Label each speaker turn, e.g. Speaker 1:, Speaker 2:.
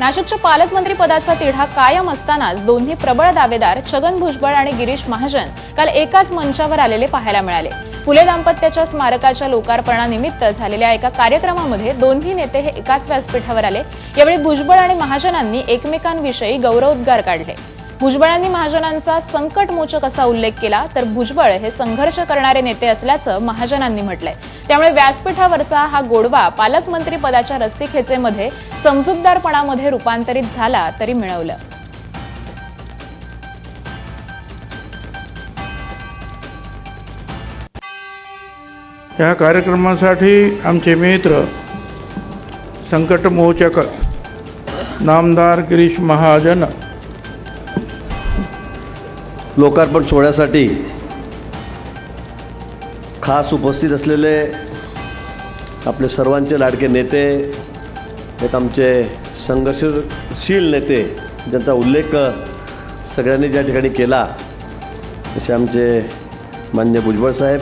Speaker 1: नाशिकच्या पालकमंत्री पदाचा तिढा कायम असतानाच दोन्ही प्रबळ दावेदार छगन भुजबळ आणि गिरीश महाजन काल एकाच मंचावर आलेले पाहायला मिळाले. फुले दाम्पत्याच्या स्मारकाच्या लोकार्पणानिमित्त झालेल्या एका कार्यक्रमामध्ये दोन्ही नेते हे एकाच व्यासपीठावर आले. यावेळी भुजबळ आणि महाजनांनी एकमेकांविषयी गौरवोद्गार काढले. भुजबळांनी महाजनांचा संकटमोचक असा उल्लेख केला तर भुजबळ हे संघर्ष करणारे नेते असल्याचं महाजनांनी म्हटलंय. त्यामुळे व्यासपीठावरचा हा गोडवा पालकमंत्री पदाच्या रस्सीखेचेमध्ये समजूतदारपणामध्ये रूपांतरित झाला तरी मिळवलं.
Speaker 2: या कार्यक्रमासाठी आमचे मित्र संकटमोचक नामदार गिरीश महाजन
Speaker 3: लोकार्पण सोहळ्यासाठी खास उपस्थित असलेले आपले सर्वांचे लाडके नेते एक आमचे संघर्षशील नेते ज्यांचा उल्लेख सगळ्यांनी ज्या ठिकाणी केला असे आमचे मान्य भुजबळ साहेब